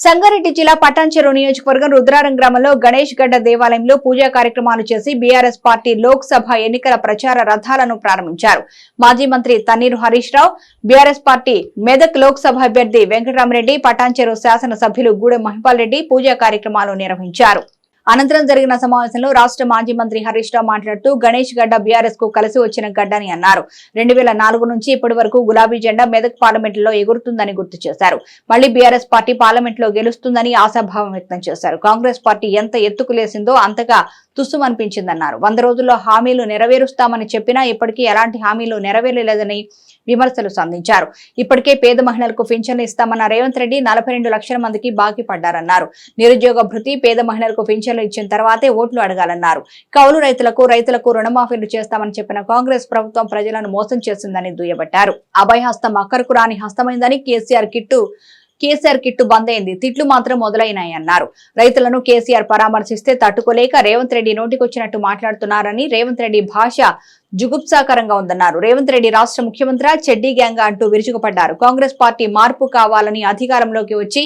సంగారెడ్డి జిల్లా పటాన్చెరు నియోజకవర్గం రుద్రారం గ్రామంలో గణేష్ గడ్డ దేవాలయంలో పూజా కార్యక్రమాలు చేసి బీఆర్ఎస్ పార్టీ లోక్సభ ఎన్నికల ప్రచార రథాలను ప్రారంభించారు. మాజీ మంత్రి తన్నీరు హరీష్ రావు బీఆర్ఎస్ పార్టీ మెదక్ లోక్సభ అభ్యర్థి వెంకటరామరెడ్డి పటాన్చెరు శాసనసభ్యులు గూడెం మహిపాల్ రెడ్డి పూజా కార్యక్రమాలు నిర్వహించారు. అనంతరం జరిగిన సమావేశంలో రాష్ట్ర మాజీ మంత్రి హరీష్ రావు మాట్లాడుతూ గణేష్ గడ్డ బీఆర్ఎస్కు కలిసి వచ్చిన గడ్డని అన్నారు. రెండు వేల నాలుగు నుంచి ఇప్పటి వరకు గులాబీ జెండా మెదక్ పార్లమెంట్లో ఎగురుతుందని గుర్తు చేశారు. మళ్ళీ బీఆర్ఎస్ పార్టీ పార్లమెంట్లో గెలుస్తుందని ఆశాభావం వ్యక్తం చేశారు. కాంగ్రెస్ పార్టీ ఎంత ఎత్తుకు లేసిందో అంతగా వంద రోజుల్లో హామీలు నెరవేరుస్తామని చెప్పినా ఇప్పటికీ ఎలాంటి హామీలు నెరవేరలేదని విమర్శలు సంధించారు. ఇప్పటికే పేద మహిళలకు పింఛన్లు ఇస్తామన్న రేవంత్ రెడ్డి నలభై రెండు లక్షల మందికి బాకీ పడ్డారన్నారు. నిరుద్యోగ భృతి పేద మహిళలకు పింఛన్లు ఇచ్చిన తర్వాతే ఓట్లు అడగాలన్నారు. కౌలు రైతులకు రైతులకు రుణమాఫీలు చేస్తామని చెప్పిన కాంగ్రెస్ ప్రభుత్వం ప్రజలను మోసం చేసిందని దుయ్యబట్టారు. అభయహస్తం అక్కరకు రాని హస్తమైందని కేసీఆర్ కిట్టు కేసీఆర్ కిట్టు బంద్ అయింది తిట్లు మాత్రం మొదలైనాయన్నారు. రైతులను కేసీఆర్ పరామర్శిస్తే తట్టుకోలేక రేవంత్ రెడ్డి నోటికొచ్చినట్టు మాట్లాడుతున్నారని రేవంత్ రెడ్డి భాష జుగుప్సాకరంగా ఉందన్నారు. రేవంత్ రెడ్డి రాష్ట్ర ముఖ్యమంత్రి చెడ్డీ గ్యాంగ్ అంటూ విరుచుకుపడ్డారు. కాంగ్రెస్ పార్టీ మార్పు కావాలని అధికారంలోకి వచ్చి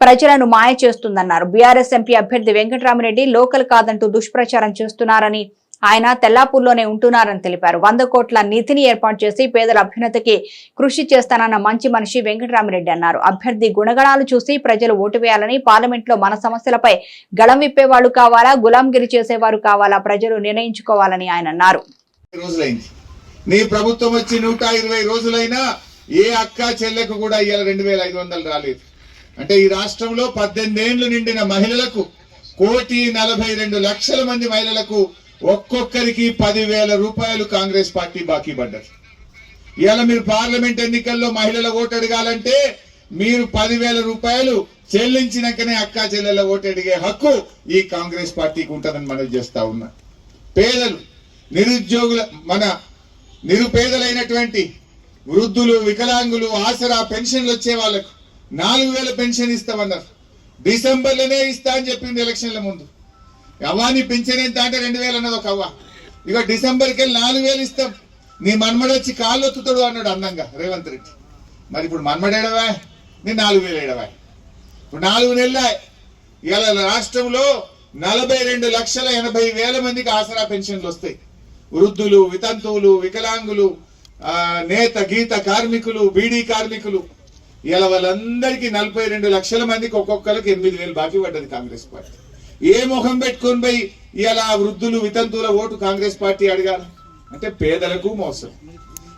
ప్రజలను మాయ చేస్తుందన్నారు. బీఆర్ఎస్ ఎంపీ అభ్యర్థి వెంకటరామరెడ్డి లోకల్ కాదంటూ దుష్ప్రచారం చేస్తున్నారని ఆయన తెల్లాపూర్లోనే ఉంటున్నారని తెలిపారు. వంద కోట్ల నిధిని ఏర్పాటు చేసి పేదల అభ్యున్నతికి కృషి చేస్తానన్న మంచి మనిషి వెంకటరామిరెడ్డి అన్నారు. అభ్యర్థి గుణగణాలు చూసి ప్రజలు ఓటు వేయాలని పార్లమెంట్లో మన సమస్యలపై గళం విప్పేవాళ్ళు కావాలా గులాంగిరి చేసేవారు కావాలా ప్రజలు నిర్ణయించుకోవాలని ఆయన అన్నారు. నీ ప్రభుత్వం వచ్చి నూట ఇరవై రోజులైనా ఏ అక్క చెల్లెకు కూడా ఇవాళ రెండు వేల ఐదు వందలు రాలేదు. అంటే ఈ రాష్ట్రంలో పద్దెనిమిది ఏండ్లు నిండిన మహిళలకు కోటి నలభై రెండు లక్షల మంది మహిళలకు ఒక్కొక్కరికి పదివేల రూపాయలు కాంగ్రెస్ పార్టీ బాకీ పడ్డారు ఇవాళ మీరు పార్లమెంట్ ఎన్నికల్లో మహిళల ఓటు అడగాలంటే మీరు పదివేల రూపాయలు చెల్లించినాకనే అక్క చెల్లెల ఓటు అడిగే హక్కు ఈ కాంగ్రెస్ పార్టీకి ఉంటుందని మనం చేస్తా ఉన్నా. పేదలు నిరుద్యోగుల మన నిరుపేదలైనటువంటి వృద్ధులు వికలాంగులు ఆసరా పెన్షన్లు వచ్చే వాళ్ళకు నాలుగు వేల పెన్షన్ ఇస్తామన్నారు. డిసెంబర్లోనే ఇస్తా అని చెప్పింది ఎలక్షన్ల ముందు. అవ్వాని పెన్షన్ ఎంత అంటే రెండు వేలు అన్నది ఒక అవ్వ ఇక డిసెంబర్కి వెళ్ళి నాలుగు వేలు ఇస్తాం. నీ మన్మడు వచ్చి కాళ్ళు ఒత్తుతాడు అన్నాడు అందంగా రేవంత్ రెడ్డి. మరి ఇప్పుడు మన్మడు ఏడవా? నీ నాలుగు వేలు ఏడవా? ఇప్పుడు నాలుగు నెలల ఇవాళ రాష్ట్రంలో నలభై రెండు లక్షల ఎనభై వేల మందికి ఆసరా పెన్షన్లు వస్తాయి. వృద్ధులు వితంతువులు వికలాంగులు నేత గీత కార్మికులు బీడీ కార్మికులు. ఇలా వాళ్ళందరికీ నలభై రెండు లక్షల మందికి ఒక్కొక్కరికి ఎనిమిది వేలు బాకీ పడ్డది కాంగ్రెస్ పార్టీ. ఏ ముఖం పెట్టుకొని పోయి ఇలా వృద్ధులు వితంతువుల ఓటు కాంగ్రెస్ పార్టీ అడిగారు అంటే పేదలకు మోసం.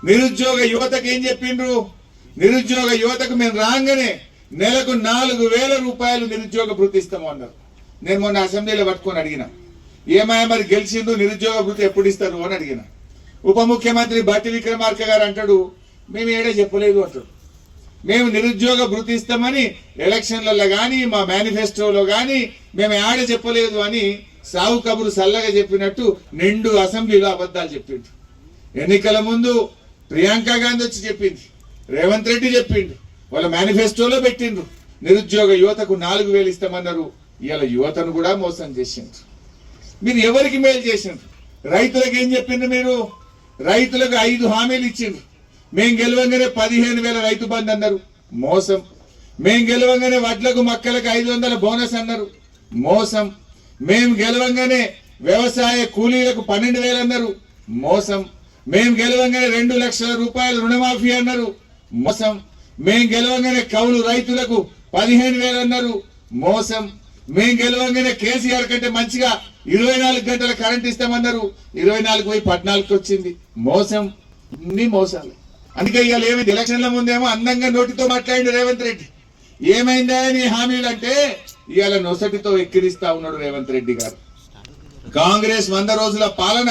నిరుద్యోగ యువతకు ఏం చెప్పిండ్రు? నిరుద్యోగ యువతకు మేము రాగానే నెలకు నాలుగు వేల రూపాయలు నిరుద్యోగ భృతి ఇస్తాము అన్నారు. నేను మొన్న అసెంబ్లీలో పట్టుకొని అడిగిన. ఏమాయ మరి గెలిచిండు నిరుద్యోగ భృతి ఎప్పుడు ఇస్తారు అని అడిగిన. ఉప ముఖ్యమంత్రి బట్టి విక్రమార్క గారు అంటాడు మేము ఏడే చెప్పలేదు అంటాడు. మేము నిరుద్యోగ భృతి ఇస్తామని ఎలక్షన్లలో కానీ మా మేనిఫెస్టోలో కానీ మేము ఆడ చెప్పలేదు అని సావు కబురు సల్లగా చెప్పినట్టు నిండు అసెంబ్లీలో అబద్ధాలు చెప్పిండు ఎన్నికల ముందు ప్రియాంక గాంధీ వచ్చి చెప్పింది. రేవంత్ రెడ్డి చెప్పిండు. వాళ్ళ మేనిఫెస్టోలో పెట్టిండ్రు. నిరుద్యోగ యువతకు నాలుగు వేలు ఇస్తామన్నారు. ఇవాళ యువతను కూడా మోసం చేసిండ్రు. మీరు ఎవరికి మేలు చేసిండ్రు? రైతులకు ఏం చెప్పిండ్రు మీరు? రైతులకు ఐదు హామీలు ఇచ్చిండ్రు. మేం గెలవంగానే పదిహేను వేల రైతు బంధు అన్నారు. మోసం. మేం గెలవంగానే వడ్లకు మక్కలకు ఐదు వందల బోనస్ అన్నారు. మోసం. మేం గెలవంగానే వ్యవసాయ కూలీలకు పన్నెండు వేలు అన్నారు. మోసం. మేం గెలవంగానే రెండు లక్షల రూపాయల రుణమాఫీ అన్నారు. మోసం. మేం గెలవంగానే కౌలు రైతులకు పదిహేను వేలు అన్నారు. మోసం. మేం గెలవంగానే కేసీఆర్ కంటే మంచిగా ఇరవై నాలుగు గంటల కరెంట్ ఇస్తామన్నారు. ఇరవై నాలుగు పోయి పద్నాలుగు వచ్చింది. మోసం. అన్ని మోసాలు. అందుకే ఇవాళ ఏమి ఎలక్షన్ల ముందేమో అందంగా నోటితో మాట్లాడిండు రేవంత్ రెడ్డి. ఏమైందా నీ హామీలు అంటే ఇవాళ నొసటితో ఎక్కిరిస్తా ఉన్నాడు రేవంత్ రెడ్డి గారు. కాంగ్రెస్ వంద రోజుల పాలన.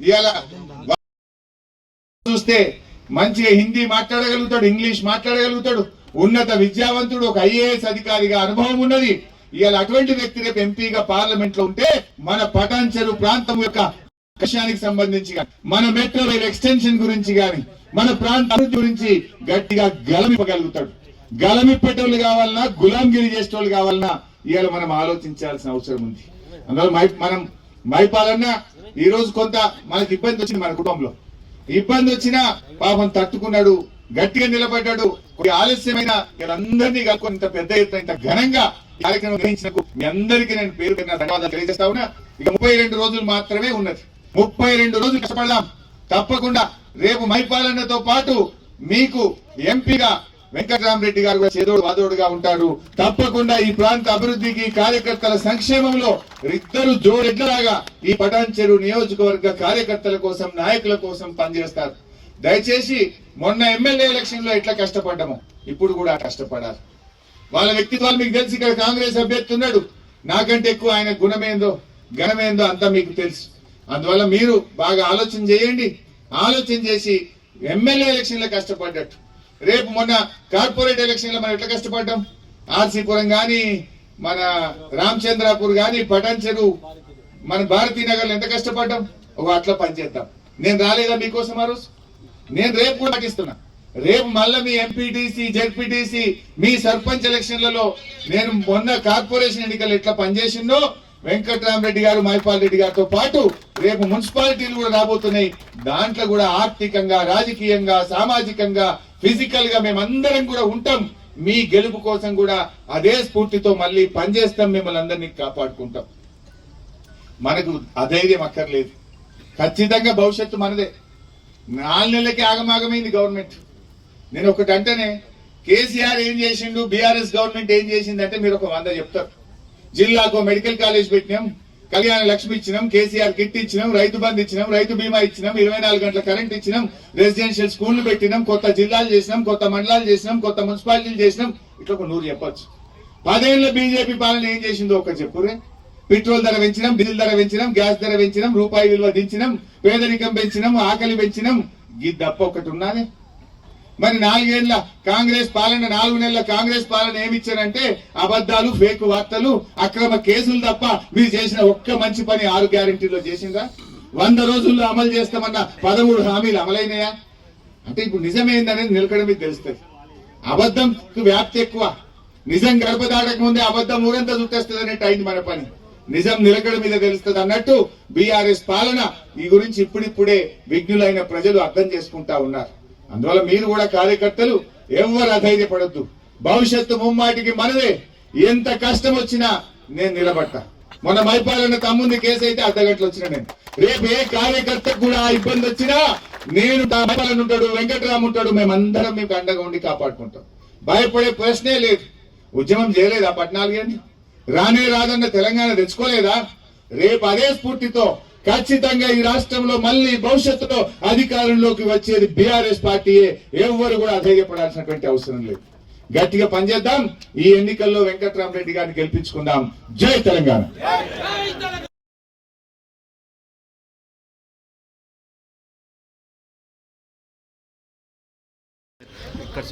ఇవాళ చూస్తే మంచిగా హిందీ మాట్లాడగలుగుతాడు ఇంగ్లీష్ మాట్లాడగలుగుతాడు. ఉన్నత విద్యావంతుడు ఒక ఐఏఎస్ అధికారిగా అనుభవం ఉన్నది. ఇవాళ అటువంటి వ్యక్తి రేపు ఎంపీగా పార్లమెంట్లో ఉంటే మన పటాన్చెరు ప్రాంతం యొక్క విషయానికి సంబంధించి మన మెట్రో రైల్ ఎక్స్టెన్షన్ గురించి కానీ మన ప్రాంత గురించి గట్టిగా గలమిపగలుగుతాడు గలమిప్పేటోళ్ళు కావాలన్నా గులాంగిరి చేసేటోళ్ళు కావాలన్నా ఇవాళ మనం ఆలోచించాల్సిన అవసరం ఉంది. అందువల్ల మనం మైపాలన్న ఈ రోజు కొంత మనకి ఇబ్బంది వచ్చింది మన కుటుంబంలో. ఇబ్బంది వచ్చినా పాపం తట్టుకున్నాడు గట్టిగా నిలబడ్డాడు. కొద్ది ఆలస్యమైన అందరినీ కలుపుకొని ఇంత పెద్ద ఎత్తున ఇంత ఘనంగా కార్యక్రమం నిర్వహించినందుకు మీ అందరికీ నేను పేరు పెట్టిన ధన్యవాదాలు తెలియజేస్తా ఉన్నా. ఇక ముప్పై రెండు రోజులు మాత్రమే ఉన్నది. ముప్పై రెండు రోజులు కష్టపడదాం. తప్పకుండా రేపు మైపాలన్నతో పాటు మీకు ఎంపీగా వెంకటరామరెడ్డి గారు కూడా చేదోడు వాదోడుగా ఉంటారు తప్పకుండా ఈ ప్రాంత అభివృద్ధికి కార్యకర్తల సంక్షేమంలో ఇద్దరు జోడెడ్లలాగా ఈ పటాన్ చెరువు నియోజకవర్గ కార్యకర్తల కోసం నాయకుల కోసం పనిచేస్తారు. దయచేసి మొన్న ఎమ్మెల్యే ఎలక్షన్లో ఎట్లా కష్టపడ్డామో ఇప్పుడు కూడా కష్టపడాలి. వాళ్ళ వ్యక్తిత్వాలు మీకు తెలిసి ఇక్కడ కాంగ్రెస్ అభ్యర్థి ఉన్నాడు. నాకంటే ఎక్కువ ఆయన గుణమేందో ఘనమేందో అంతా మీకు తెలుసు. అందువల్ల మీరు బాగా ఆలోచన చేయండి. ఆలోచన చేసి ఎమ్మెల్యే ఎలక్షన్లో కష్టపడ్డట్టు. రేపు మొన్న కార్పొరేట్ ఎలక్షన్లో మనం ఎట్లా కష్టపడ్డాం? ఆర్సీపురం కానీ మన రామచంద్రాపూర్ కానీ పటన్ చెరువు మన భారతీయ నగర్లో ఎంత కష్టపడ్డాం? ఒక అట్లా పనిచేద్దాం నేను రాలేదా మీకోసం ఆ రోజు? నేను రేపు కూడా పాటిస్తున్నా. రేపు మళ్ళీ మీ ఎంపీటీసీ జెడ్పీటీసీ మీ సర్పంచ్ ఎలక్షన్లలో నేను మొన్న కార్పొరేషన్ ఎన్నికలు ఎట్లా పనిచేసిందో వెంకట్రామరెడ్డి గారు మైపాల్ రెడ్డి గారితో పాటు రేపు మున్సిపాలిటీలు కూడా రాబోతున్నాయి. దాంట్లో కూడా ఆర్థికంగా రాజకీయంగా సామాజికంగా ఫిజికల్గా మేమందరం కూడా ఉంటాం. మీ గెలుపు కోసం కూడా అదే స్ఫూర్తితో మళ్ళీ పనిచేస్తాం మిమ్మల్ని అందరినీ కాపాడుకుంటాం. మనకు అధైర్యం అక్కర్లేదు. ఖచ్చితంగా భవిష్యత్తు మనదే. నాలుగు నెలలకి ఆగమాగమైంది గవర్నమెంట్. నేను ఒకటి అంటేనే కేసీఆర్ ఏం చేసిండు బీఆర్ఎస్ గవర్నమెంట్ ఏం చేసింది అంటే మీరు ఒక వంద చెప్తారు. జిల్లాకు మెడికల్ కాలేజ్ పెట్టినాం కళ్యాణ లక్ష్మి ఇచ్చినాం కేసీఆర్ కిట్ ఇచ్చినాం రైతు బంధు ఇచ్చినాం రైతు బీమా ఇచ్చినాం ఇరవై నాలుగు గంటల కరెంట్ ఇచ్చినాం రెసిడెన్షియల్ స్కూళ్ళు పెట్టినాం కొత్త జిల్లాలు చేసినాం కొత్త మండలాలు చేసినాం కొత్త మున్సిపాలిటీలు చేసినాం. ఇట్లా ఒక నూరు చెప్పొచ్చు. పదేళ్ళ బీజేపీ పాలన ఏం చేసిందో ఒక చెప్పురే. పెట్రోల్ ధర పెంచినాం డీజిల్ ధర పెంచినాం గ్యాస్ ధర పెంచినాం రూపాయి విలువ దించినాం పేదరికం పెంచినాం ఆకలి పెంచినాం. ఈ దప్ప ఒకటి ఉన్నానే మరి నాలుగేళ్ళ కాంగ్రెస్ పాలన నాలుగు నెలల కాంగ్రెస్ పాలన ఏమిచ్చారంటే అబద్దాలు ఫేక్ వార్తలు అక్రమ కేసులు తప్ప మీరు చేసిన ఒక్క మంచి పని ఆరు గ్యారంటీలో చేసిందా వంద రోజుల్లో అమలు చేస్తామన్న పదమూడు హామీలు అమలైనయా? అంటే ఇప్పుడు నిజమేందనేది నిలకడ మీకు తెలుస్తుంది. అబద్ధంకు వ్యాప్తి ఎక్కువ. నిజం గడప ముందే అబద్ధం ఊరంతా చుట్టేస్తుంది అనేట్టు అయింది మన పని. నిజం నిలకడ మీద తెలుస్తుంది అన్నట్టు బీఆర్ఎస్ పాలన ఈ గురించి ఇప్పుడిప్పుడే విఘ్నులైన ప్రజలు అర్థం చేసుకుంటా ఉన్నారు. అందువల్ల మీరు కూడా కార్యకర్తలు ఎవరు అధైర్యపడద్దు. భవిష్యత్తు ముమ్మాటికి మనదే. ఎంత కష్టం వచ్చినా నేను నిలబడతా. మొన్న మైపాలన్న తమ్ముంది కేసు అయితే అర్ధగంటలు వచ్చిన నేను. రేపు ఏ కార్యకర్తకు కూడా ఆ ఇబ్బంది వచ్చినా నేను మైపాలన్న ఉంటాడు వెంకటరామ్ ఉంటాడు మేమందరం మీకు అండగా ఉండి కాపాడుకుంటాం. భయపడే ప్రశ్నే లేదు. ఉద్యమం చేయలేదా పద్నాలుగేండి రానే రాదన్న తెలంగాణ తెచ్చుకోలేదా? రేపు అదే స్ఫూర్తితో ఖచ్చితంగా ఈ రాష్ట్రంలో మళ్ళీ భవిష్యత్తులో అధికారంలోకి వచ్చేది బీఆర్ఎస్ పార్టీయే. ఎవ్వరు కూడా అధైర్యపడాల్సినటువంటి అవసరం లేదు. గట్టిగా పనిచేద్దాం. ఈ ఎన్నికల్లో వెంకట్రామరెడ్డి గారిని గెలిపించుకుందాం. జై తెలంగాణ.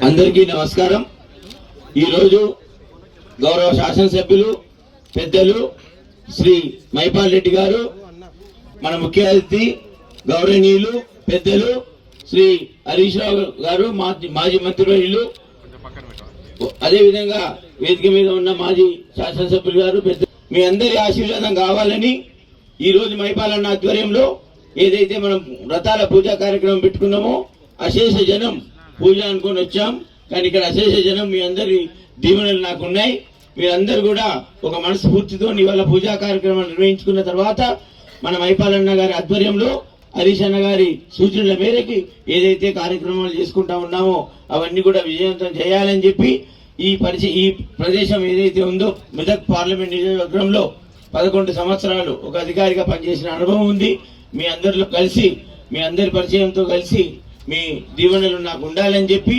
అందరికీ నమస్కారం. ఈరోజు గౌరవ శాసనసభ్యులు పెద్దలు శ్రీ మైపాల్ రెడ్డి గారు మన ముఖ్య అతిథి గౌరవనీయులు పెద్దలు శ్రీ హరీష్ రావు గారు మాజీ మాజీ మంత్రివర్యులు. అదేవిధంగా వేదిక మీద ఉన్న మాజీ శాసనసభ్యులు గారు పెద్ద మీ అందరి ఆశీర్వాదం కావాలని ఈ రోజు మైపాలన్న ఆధ్వర్యంలో ఏదైతే మనం వ్రతాల పూజా కార్యక్రమం పెట్టుకున్నామో అశేష జనం పూజ అనుకొని వచ్చాం. కానీ ఇక్కడ అశేష జనం మీ అందరి దీవెనలు నాకు ఉన్నాయి మీరందరూ కూడా ఒక మనస్ఫూర్తితో ఇవాళ పూజా కార్యక్రమం నిర్వహించుకున్న తర్వాత మన మైపాలన్న గారి ఆధ్వర్యంలో హరీష్ అన్న గారి సూచనల మేరకి ఏదైతే కార్యక్రమాలు చేసుకుంటా ఉన్నామో అవన్నీ కూడా విజయవంతం చేయాలని చెప్పి ఈ పరిచయం ఈ ప్రదేశం ఏదైతే ఉందో మెదక్ పార్లమెంట్ నియోజకవర్గంలో పదకొండు సంవత్సరాలు ఒక అధికారిగా పనిచేసిన అనుభవం ఉంది. మీ అందరిలో కలిసి మీ అందరి పరిచయంతో కలిసి మీ దీవెనలు నాకు ఉండాలని చెప్పి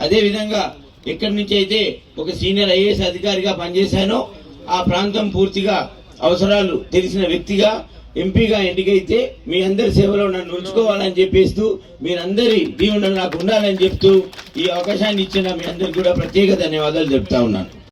అదేవిధంగా ఎక్కడి నుంచి అయితే ఒక సీనియర్ ఐఏఎస్ అధికారిగా పనిచేశానో ఆ ప్రాంతం పూర్తిగా అవసరాలు తెలిసిన వ్యక్తిగా ఎంపీగా ఎన్నికైతే మీ అందరి సేవలో నన్ను ఉంచుకోవాలని చెప్పేస్తూ మీరందరి దీవెనలు నాకు ఉండాలని చెప్తూ ఈ అవకాశాన్ని ఇచ్చిన మీ అందరికి కూడా ప్రత్యేక ధన్యవాదాలు చెప్తా ఉన్నాను.